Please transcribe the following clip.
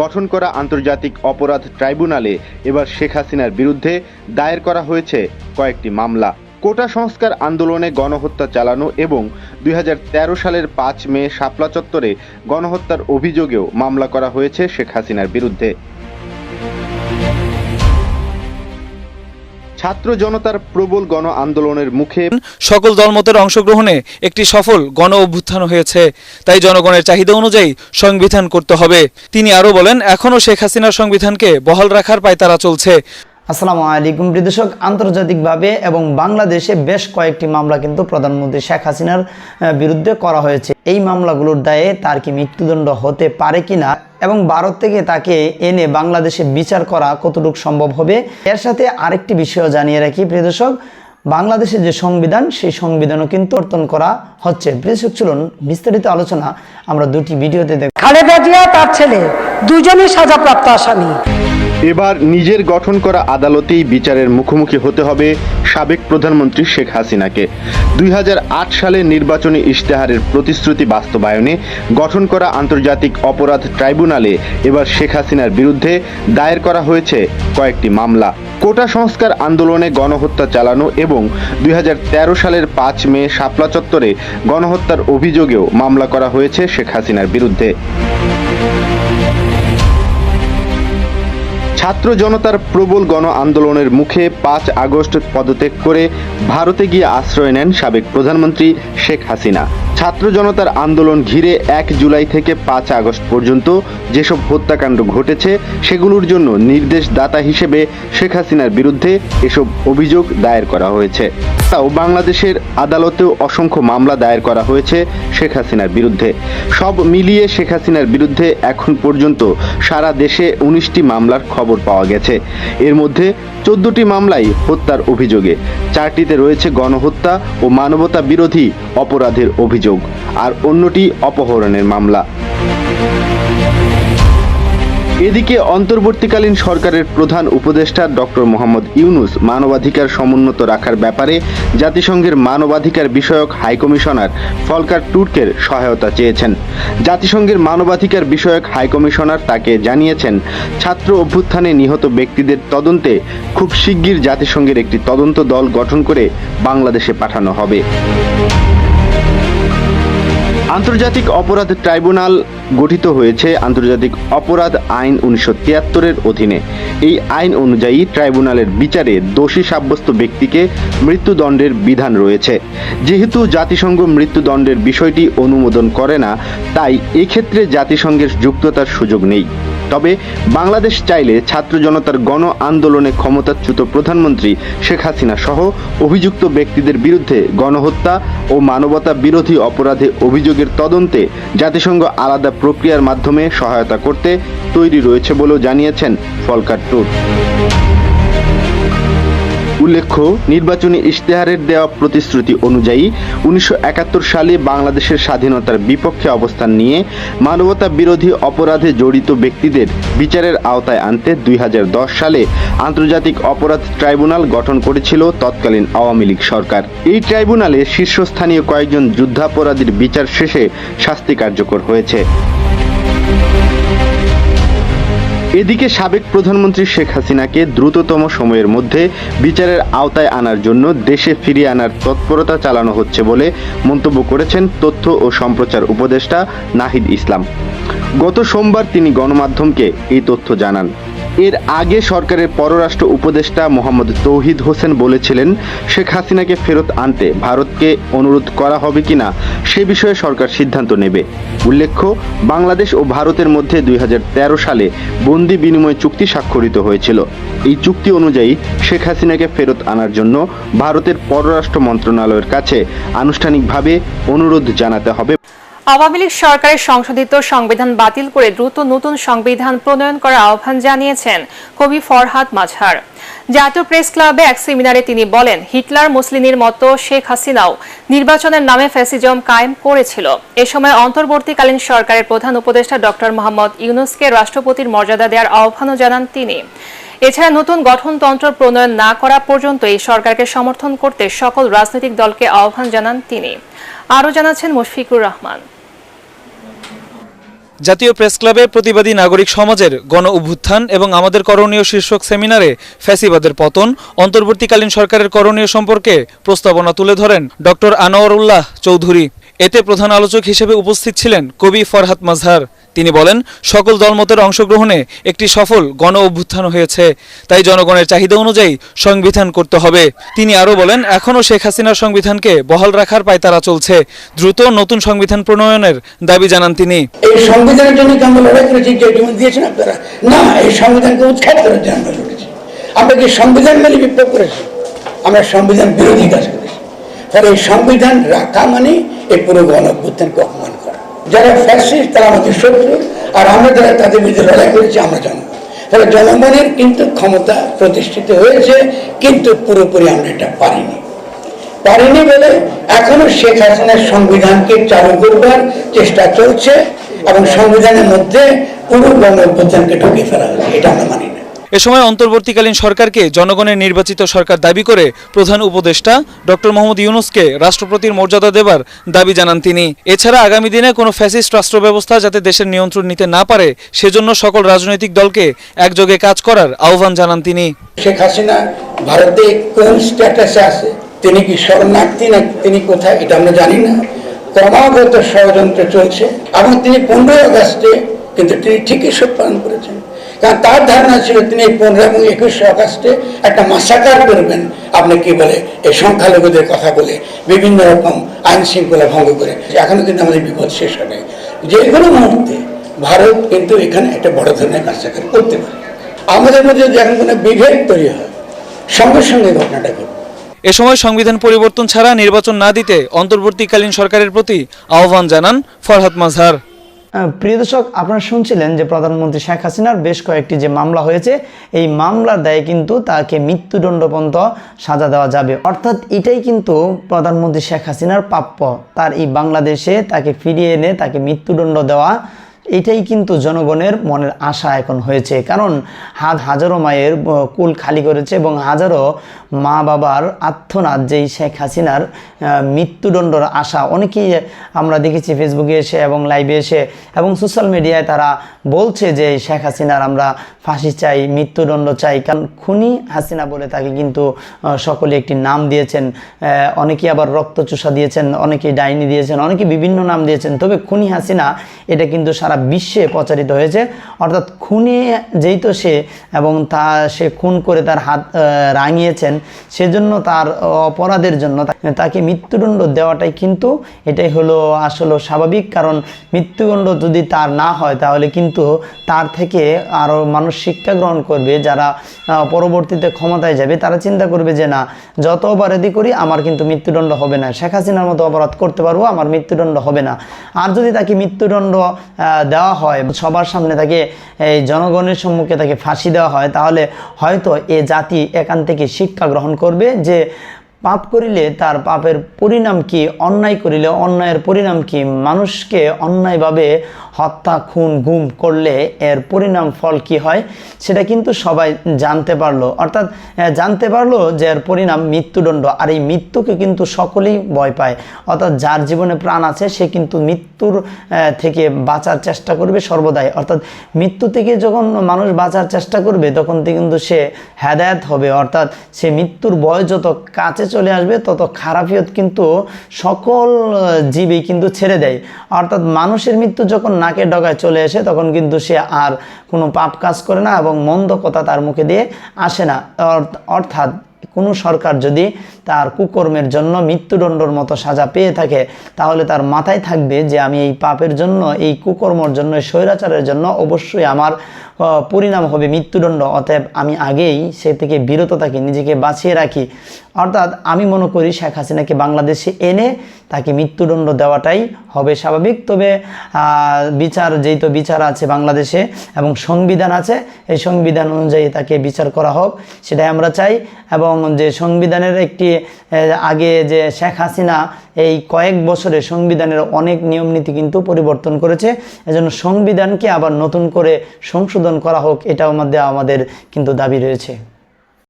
গঠন করা আন্তর্জাতিক অপরাধ ট্রাইব্যুনালে এবার শেখ হাসিনার বিরুদ্ধে দায়ের করা হয়েছে কয়েকটি মামলা। কোটা সংস্কার আন্দোলনে গণহত্যা চালানো এবং দুই হাজার তেরো সালের পাঁচ মে শাপলা চত্বরে গণহত্যার অভিযোগেও মামলা করা হয়েছে শেখ হাসিনার বিরুদ্ধে। ছাত্র জনতার প্রবল গণ আন্দোলনের মুখে সকল দলমতের অংশগ্রহণে একটি সফল গণ অভ্যুত্থান হয়েছে। তাই জনগণের চাহিদা অনুযায়ী সংবিধান করতে হবে। তিনি আরও বলেন, এখনও শেখ হাসিনার সংবিধানকে বহাল রাখার পায়তারা চলছে। আসসালামু আলাইকুম দর্শক। আন্তর্জাতিকভাবে এবং বাংলাদেশে বেশ কয়েকটি মামলা কিন্তু প্রধানমন্ত্রী শেখ হাসিনার বিরুদ্ধে করা হয়েছে। এই মামলাগুলোর দায়ে তার কি মৃত্যুদণ্ড হতে পারে কিনা এবং ভারত থেকে তাকে এনে বাংলাদেশে বিচার করা কতটুকু সম্ভব হবে, এর সাথে আরেকটি বিষয় জানিয়ে রাখি, প্রিয় দর্শক। বাংলাদেশের যে সংবিধান, সেই সংবিধানও কিন্তু বর্তন করা হচ্ছে। প্রিয় দর্শক, চলুন বিস্তারিত আলোচনা আমরা দুটি ভিডিওতে দেখ খালেদা জিয়া, তার ছেলে দুজনই সাজাপ্রাপ্ত আসামি। এবার নিজের গঠন করা আদালতেই বিচারের মুখোমুখি হতে হবে সাবেক প্রধানমন্ত্রী শেখ হাসিনাকে। দুই হাজার আট সালে নির্বাচনী ইশতেহারের প্রতিশ্রুতি বাস্তবায়নে গঠন করা আন্তর্জাতিক অপরাধ ট্রাইব্যুনালে এবার শেখ হাসিনার বিরুদ্ধে দায়ের করা হয়েছে কয়েকটি মামলা। কোটা সংস্কার আন্দোলনে গণহত্যা চালানো এবং দুই হাজার তেরো সালের পাঁচ মে শাপলা চত্বরে গণহত্যার অভিযোগেও মামলা করা হয়েছে শেখ হাসিনার বিরুদ্ধে। ছাত্র জনতার প্রবল গণ আন্দোলনের মুখে পাঁচ আগস্ট পদত্যাগ করে ভারতে গিয়ে আশ্রয় নেন সাবেক প্রধানমন্ত্রী শেখ হাসিনা। ছাত্র জনতার আন্দোলন ঘিরে এক জুলাই থেকে পাঁচ আগস্ট পর্যন্ত যেসব হত্যাকাণ্ড ঘটেছে, সেগুলোর জন্য নির্দেশদাতা হিসেবে শেখ হাসিনার বিরুদ্ধে এসব অভিযোগ দায়ের করা হয়েছে। তাও বাংলাদেশের আদালতেও অসংখ্য মামলা দায়ের করা হয়েছে শেখ হাসিনার বিরুদ্ধে। সব মিলিয়ে শেখ হাসিনার বিরুদ্ধে এখন পর্যন্ত সারা দেশে উনিশটি মামলার খবর পাওয়া গেছে। এর মধ্যে চোদ্দটি মামলাই হত্যার অভিযোগে, চারটিতে রয়েছে গণহত্যা ও মানবতা বিরোধী অপরাধের অভিযোগ। আর অন্যটি অপহরণের মামলা। এদিকে অন্তর্বর্তীকালীন সরকারের প্রধান উপদেষ্টা ডক্টর মোহাম্মদ ইউনুস মানবাধিকার সমুন্নত রাখার ব্যাপারে জাতিসংঘের মানবাধিকার বিষয়ক হাইকমিশনার ফলকার টুর্কের সহায়তা চেয়েছেন। জাতিসংঘের মানবাধিকার বিষয়ক হাইকমিশনার তাকে জানিয়েছেন, ছাত্র অভ্যুত্থানে নিহত ব্যক্তিদের তদন্তে খুব শিগগির জাতিসংঘের একটি তদন্ত দল গঠন করে বাংলাদেশে পাঠানো হবে। আন্তর্জাতিক অপরাধ ট্রাইব্যুনাল গঠিত হয়েছে আন্তর্জাতিক অপরাধ আইন উনিশশো তিয়াত্তরের অধীনে। এই আইন অনুযায়ী ট্রাইব্যুনালের বিচারে দোষী সাব্যস্ত ব্যক্তিকে মৃত্যুদণ্ডের বিধান রয়েছে। যেহেতু জাতিসংঘ মৃত্যুদণ্ডের বিষয়টি অনুমোদন করে না, তাই এক্ষেত্রে জাতিসংঘের যুক্ততার সুযোগ নেই। তবে বাংলাদেশ চাইলে ছাত্র জনতার গণ আন্দোলনে ক্ষমতাচ্যুত প্রধানমন্ত্রী শেখ হাসিনা সহ অভিযুক্ত ব্যক্তিদের বিরুদ্ধে গণহত্যা ও মানবতা বিরোধী অপরাধে অভিযোগের তদন্তে জাতিসংঘ আলাদা প্রক্রিয়ার মাধ্যমে সহায়তা করতে তৈরি রয়েছে বলেও জানিয়েছেন ফলকার টুর। উল্লেখ্য, নির্বাচনী ইশতেহারের দেওয়া প্রতিশ্রুতি অনুযায়ী উনিশশো একাত্তর সালে বাংলাদেশের স্বাধীনতার বিপক্ষে অবস্থান নিয়ে মানবতা বিরোধী অপরাধে জড়িত ব্যক্তিদের বিচারের আওতায় আনতে দুই হাজার দশ সালে আন্তর্জাতিক অপরাধ ট্রাইব্যুনাল গঠন করেছিল তৎকালীন আওয়ামী লীগ সরকার। এই ট্রাইব্যুনালে শীর্ষস্থানীয় কয়েকজন যুদ্ধাপরাধীর বিচার শেষে শাস্তি কার্যকর হয়েছে। এদিকে সাবেক প্রধানমন্ত্রী শেখ হাসিনাকে দ্রুততম সময়ের মধ্যে বিচারের আওতায় আনার জন্য দেশে ফিরিয়ে আনার তৎপরতা চালানো হচ্ছে বলে মন্তব্য করেছেন তথ্য ও সম্প্রচার উপদেষ্টা নাহিদ ইসলাম। গত সোমবার তিনি গণমাধ্যমকে এই তথ্য জানান। এর আগে সরকারের পররাষ্ট্র উপদেষ্টা মোহাম্মদ তৌহিদ হোসেন বলেছিলেন, শেখ হাসিনাকে ফেরত আনতে ভারতকে অনুরোধ করা হবে কিনা, সে বিষয়ে সরকার সিদ্ধান্ত নেবে। উল্লেখ্য, বাংলাদেশ ও ভারতের মধ্যে দুই হাজার তেরো সালে বন্দি বিনিময় চুক্তি স্বাক্ষরিত হয়েছিল। এই চুক্তি অনুযায়ী শেখ হাসিনাকে ফেরত আনার জন্য ভারতের পররাষ্ট্র মন্ত্রণালয়ের কাছে আনুষ্ঠানিকভাবে অনুরোধ জানাতে হবে। আওয়ামী লীগ সরকারের সংশোধিত সংবিধান বাতিল করে দ্রুত নতুন সংবিধান প্রণয়ন করার আহ্বান জানিয়েছেন কবি ফরহাদ মাঝহার। জাতীয় প্রেস ক্লাবে এক সেমিনারে তিনি বলেন, হিটলার মুসলিনের মতো শেখ হাসিনাও নির্বাচনের নামে ফ্যাসিজম কায়েম করেছিল। এ সময় অন্তর্বর্তীকালীন সরকারের প্রধান উপদেষ্টা ডক্টর মোহাম্মদ ইউনুসকে রাষ্ট্রপতির মর্যাদা দেওয়ার আহ্বানও জানান তিনি। এছাড়া নতুন গঠনতন্ত্র প্রণয়ন না করা পর্যন্ত এই সরকারকে সমর্থন করতে সকল রাজনৈতিক দলকে আহ্বান জানান তিনি। আরও জানাচ্ছেন মুশফিকুর রহমান। জাতীয় প্রেস ক্লাবে প্রতিবাদী নাগরিক সমাজের গণ অভ্যুত্থান এবং আমাদের করণীয় শীর্ষক সেমিনারে ফ্যাসিবাদের পতন, অন্তর্বর্তীকালীন সরকারের করণীয় সম্পর্কে প্রস্তাবনা তুলে ধরেন ডক্টর আনোয়ারুল্লাহ চৌধুরী। এতে প্রধান আলোচক হিসেবে উপস্থিত ছিলেন কবি ফরহাত মাজহার। তিনি বলেন, সকল দলমতের অংশগ্রহণে একটি সফল গণ অভ্যুত্থান হয়েছে, তাই জনগণের চাহিদা অনুযায়ী সংবিধান করতে হবে। তিনি আরও বলেন, এখনও শেখ হাসিনার সংবিধানকে বহাল রাখার পায়তারা চলছে। দ্রুত নতুন সংবিধান প্রণয়নের দাবি জানান তিনি। এই সংবিধানের জন্য আমরা কি সংবিধান বিপ্লব করেছি? আমরা সংবিধান বিরোধী কাজ করেছি। এই সংবিধান রাখা মানে এই পুরো গণ অভ্যুত্থানকে অপমান করা। যারা ফ্যাসিস্ট তারা আমাদের শত্রু, আর আমরা যারা তাদের বিরুদ্ধে লড়াই করেছি, আমরা জনগণ। ফলে জনগণের কিন্তু ক্ষমতা প্রতিষ্ঠিত হয়েছে, কিন্তু পুরোপুরি আমরা এটা পারিনি। পারিনি বলে এখনও শেখ হাসিনার সংবিধানকে চালু করবার চেষ্টা চলছে এবং সংবিধানের মধ্যে পুরো গণ অভ্যুত্থানকে ঢুকিয়ে ফেলা হয়েছে, এটা আমরা মানি না। এ সময় অন্তর্বর্তীকালীন সরকারকে জনগণের নির্বাচিত সরকার দাবি করে প্রধান উপদেষ্টা ডক্টর মোহাম্মদ ইউনুসকে রাষ্ট্রপতির মর্যাদা দেবার দাবি জানান তিনি। এছাড়া আগামী দিনে কোনো ফ্যাসিস্ট রাষ্ট্র ব্যবস্থা যাতে দেশের নিয়ন্ত্রণ নিতে না পারে, সেজন্য সকল রাজনৈতিক দলকে একযোগে কাজ করার আহ্বান জানান তিনি। শেখ হাসিনা ভারতে কোন স্ট্যাটাসে আছে? তিনি কি শরণার্থী না তিনি কোথায়? এটা আমরা জানি না। ক্রমাগত ষড়যন্ত্র চলছে। এবং তিনি পনেরোই আগস্টে কিন্তু তিনি ঠিকই সব পালন করেছেন। কারণ তার ধারণা ছিল তিনি এই পনেরো এবং একুশে আগস্টে একটা মাসাকার করবেন। আপনি কি বলে এই সংখ্যালঘুদের কথা বলে বিভিন্ন রকম আইন শৃঙ্খলা ভঙ্গ করে। এখনও কিন্তু আমাদের বিপদ শেষ নাই যে কোনো মুহূর্তে ভারত কিন্তু এখানে একটা বড় ধরনের মাসাকার করতে পারে। আমাদের মধ্যে যদি এখন কোনো বিভেদ তৈরি হয়, সঙ্গে সঙ্গে ঘটনাটা ঘটবে। এ সময় সংবিধান পরিবর্তন ছাড়া নির্বাচন না দিতে অন্তর্বর্তীকালীন সরকারের প্রতি আহ্বান জানান ফরহাদ মাজহার প্রিয় দর্শক, আপনারা শুনছিলেন যে প্রধানমন্ত্রী শেখ হাসিনার বেশ কয়েকটি যে মামলা হয়েছে, এই মামলার দায়ে কিন্তু তাকে মৃত্যুদণ্ড পর্যন্ত সাজা দেওয়া যাবে। অর্থাৎ এটাই কিন্তু প্রধানমন্ত্রী শেখ হাসিনার প্রাপ্য। তার এই বাংলাদেশে তাকে ফিরিয়ে এনে তাকে মৃত্যুদণ্ড দেওয়া এটাই কিন্তু জনগণের মনের আশা এখন হয়েছে। কারণ হাত হাজারো মায়ের কুল খালি করেছে এবং হাজারো মা বাবার আত্মনাথ যেই শেখ হাসিনার মৃত্যুদণ্ডর আশা। অনেকেই আমরা দেখেছি ফেসবুকে এসে এবং লাইভে এসে এবং সোশ্যাল মিডিয়ায় তারা বলছে যে শেখ হাসিনার আমরা ফাঁসি চাই মৃত্যুদণ্ড চাই। কারণ খুনি হাসিনা বলে তাকে কিন্তু সকলে একটি নাম দিয়েছেন। আহ, অনেকেই আবার রক্তচোষা দিয়েছেন অনেকে ডাইনি দিয়েছেন অনেকে বিভিন্ন নাম দিয়েছেন। তবে খুনি হাসিনা এটা কিন্তু সারা বিশ্বে প্রচারিত হয়েছে। অর্থাৎ খুনি যেই তো সে এবং তা সে খুন করে তার হাত রাঙিয়েছেন, সেজন্য তার অপরাধের জন্য তাকে মৃত্যুদণ্ড দেওয়াটাই কিন্তু এটাই হলো আসলে স্বাভাবিক। কারণ মৃত্যুদণ্ড যদি তার না হয়, তাহলে কিন্তু তার থেকে আরও মানুষ শিক্ষা গ্রহণ করবে, যারা পরবর্তীতে ক্ষমতায় যাবে, তারা চিন্তা করবে যে না, যত অপরাধী করি, আমার কিন্তু মৃত্যুদণ্ড হবে না। শেখ হাসিনার মতো অপরাধ করতে পারব, আমার মৃত্যুদণ্ড হবে না। আর যদি তাকে মৃত্যুদণ্ড দেওয়া হয়, সবার সামনে তাকে, এই জনগণের সম্মুখে তাকে ফাঁসি দেওয়া হয়, তাহলে হয়তো এ জাতি এখান থেকে শিক্ষা গ্রহণ করবে যে পাপ করিলে তার পাপের পরিণাম কি? অন্যায় করিলে অন্যায়ের পরিণাম কি? মানুষকে অন্যায়ভাবে হত্যা, খুন, গুম করলে এর পরিণাম ফল কি হয়? সেটা কিন্তু সবাই জানতে পারল। অর্থাৎ জানতে পারল যে এর পরিণাম মৃত্যুদণ্ড। আর এই মৃত্যুকে কিন্তু সকলেই ভয় পায়। অর্থাৎ যার জীবনে প্রাণ আছে, সে কিন্তু মৃত্যুর থেকে বাঁচার চেষ্টা করবে সর্বদাই। অর্থাৎ মৃত্যু থেকে যখন মানুষ বাঁচার চেষ্টা করবে, তখন কিন্তু সে হেদায়ত হবে। অর্থাৎ সে মৃত্যুর বয়স যত কাছে চলে আসবে, তত খারাপিয়ত কিন্তু সকল জীবই কিন্তু ছেড়ে দেয়। অর্থাৎ মানুষের মৃত্যু যখন নাকের ডগায় চলে আসে, তখন কিন্তু সে আর কোনো পাপ কাজ করে না এবং মন্দ কথা তার মুখে দিয়ে আসে না। অর্থ- অর্থাৎ কোনো সরকার যদি তার কুকর্মের জন্য মৃত্যুদণ্ডর মতো সাজা পেয়ে থাকে, তাহলে তার মাথায় থাকবে যে আমি এই পাপের জন্য, এই কুকর্মর জন্য স্বৈরাচারের জন্য অবশ্যই আমার পরিণাম হবে মৃত্যুদণ্ড। অতএব আমি আগেই সে থেকে বিরত থাকি, নিজেকে বাঁচিয়ে রাখি। অর্থাৎ আমি মনে করি শেখ হাসিনাকে বাংলাদেশে এনে তাকে মৃত্যুদণ্ড দেওয়াটাই হবে স্বাভাবিক। তবে বিচার যেই তো বিচার আছে বাংলাদেশে এবং সংবিধান আছে, এই সংবিধান অনুযায়ী তাকে বিচার করা হোক, সেটাই আমরা চাই। এবং যে সংবিধানের একটি আগে যে শেখ হাসিনা এই কয়েক বছরে সংবিধানের অনেক নিয়ম নীতি কিন্তু পরিবর্তন করেছে, এজন্য সংবিধানকে আবার নতুন করে সংশোধন করা হোক, এটাও মধ্যে আমাদের কিন্তু দাবি রয়েছে।